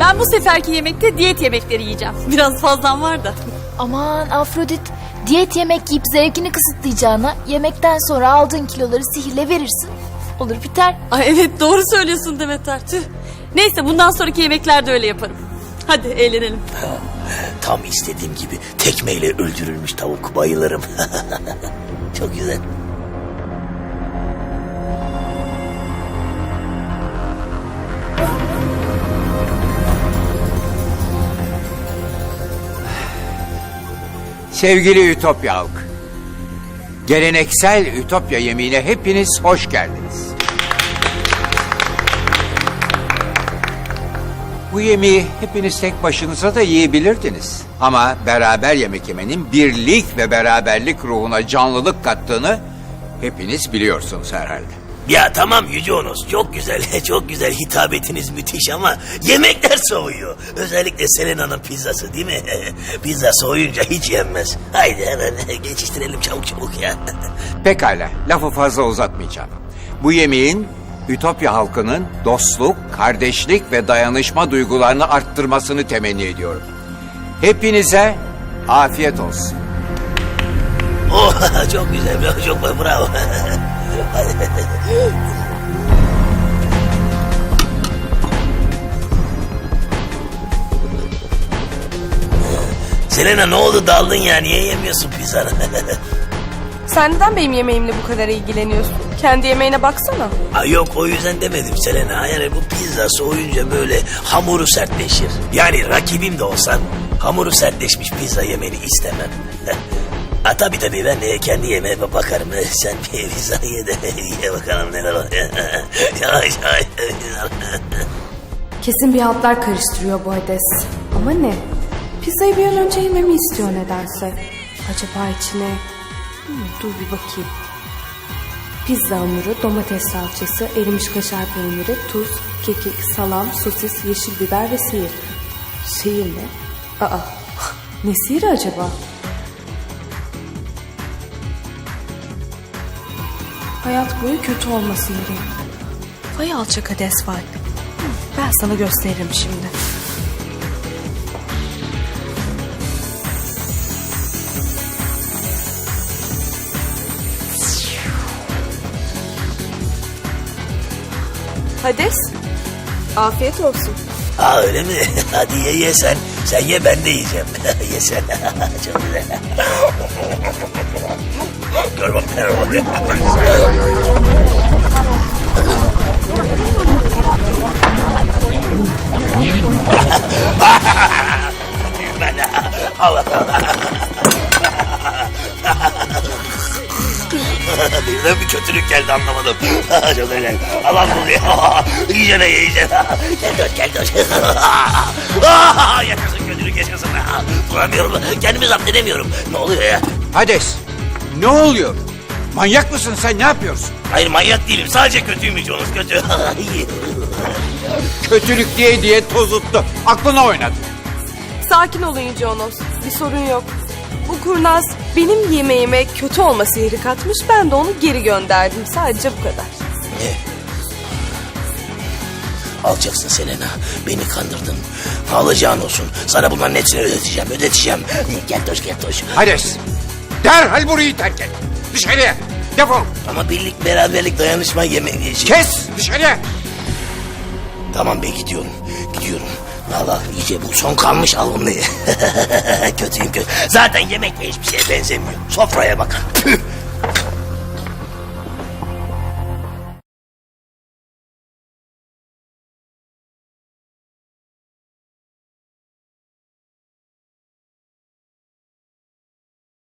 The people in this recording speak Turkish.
Ben bu seferki yemekte diyet yemekleri yiyeceğim. Biraz fazlam var da. Aman Afrodit diyet yemek yiyip zevkini kısıtlayacağına yemekten sonra aldığın kiloları sihirle verirsin. Olur biter. Ay evet doğru söylüyorsun Demeter. Tüh. Neyse bundan sonraki yemeklerde öyle yaparım. Hadi eğlenelim. Tam istediğim gibi tekmeyle öldürülmüş tavuk bayılırım. Çok güzel. Sevgili Ütopya halk. Geleneksel Ütopya yemeğine hepiniz hoş geldiniz. Bu yemeği hepiniz tek başınıza da yiyebilirdiniz. Ama beraber yemek yemenin birlik ve beraberlik ruhuna canlılık kattığını hepiniz biliyorsunuz herhalde. Ya tamam Yüce Onos çok güzel çok güzel hitabetiniz müthiş ama yemekler soğuyor. Özellikle Selena'nın pizzası değil mi? Pizza soğuyunca hiç yenmez. Haydi hemen geçiştirelim çabuk çabuk ya. Pekala, lafı fazla uzatmayacağım. Bu yemeğin Ütopya halkının dostluk, kardeşlik ve dayanışma duygularını arttırmasını temenni ediyorum. Hepinize afiyet olsun. Oh çok güzel çok bravo. Selena ne oldu daldın ya niye yemiyorsun pizzanı? Sen neden benim yemeğimle bu kadar ilgileniyorsun? Kendi yemeğine baksana. Ha, yok o yüzden demedim Selena. Yani bu pizza soğuyunca böyle hamuru sertleşir. Yani rakibim de olsan hamuru sertleşmiş pizza yemeni istemem. ha, tabii tabii ben de kendi yemeğime bakarım. Sen bir pizza ye de ye bakalım neler oluyor. Yavaş. Kesin bir hatlar karıştırıyor bu Hades. Ama ne? Pizzayı bir an önce yememi istiyor nedense. Acaba içine... Hmm, dur bir bakayım. Pizza hamuru, domates salçası, erimiş kaşar peyniri, tuz, kekik, salam, sosis, yeşil biber ve sihir. Sihir mi? Aa, ne sihiri acaba? Hayat boyu kötü olma sihiri. Vay alçak Hades vay. Ben sana gösteririm şimdi. Hades, afiyet olsun. Ha öyle mi? Hadi ye ye sen. Sen ye ben de yiyeceğim. ye sen. Çok güzel. Allah Birden bir kötülük geldi anlamadım. Çok güzel. Allah bunu. İyice ne iyice. Gel dur gel dur. yaşasın kötülük yaşasın. Duramıyorum. Kendimi zapt edemiyorum. Ne oluyor ya? Hades, ne oluyor? Manyak mısın sen ne yapıyorsun? Hayır manyak değilim. Sadece kötüyüm Jonas kötü. Kötülük diye diye tozuttu. Aklına oynadı. Sakin olun Yüce Onos. Bir sorun yok. Bu kurnaz benim yemeğime kötü olma sihri katmış. Ben de onu geri gönderdim. Sadece bu kadar. ne? Alacaksın Selena. Beni kandırdın. Alacağın olsun. Sana bunların hepsini ödeteceğim. Ödeteceğim. Gel toş gel toş. Hades, derhal burayı terk et. Dışarıya, defol. Ama birlik beraberlik dayanışma yemeği yiyeceğim. Kes, dışarıya. Tamam be gidiyorum. Gidiyorum. Allah iyice bu son kalmış al bunu ye. Kötüyüm kötü. Zaten yemek hiçbir şeye benzemiyor. Sofraya bak.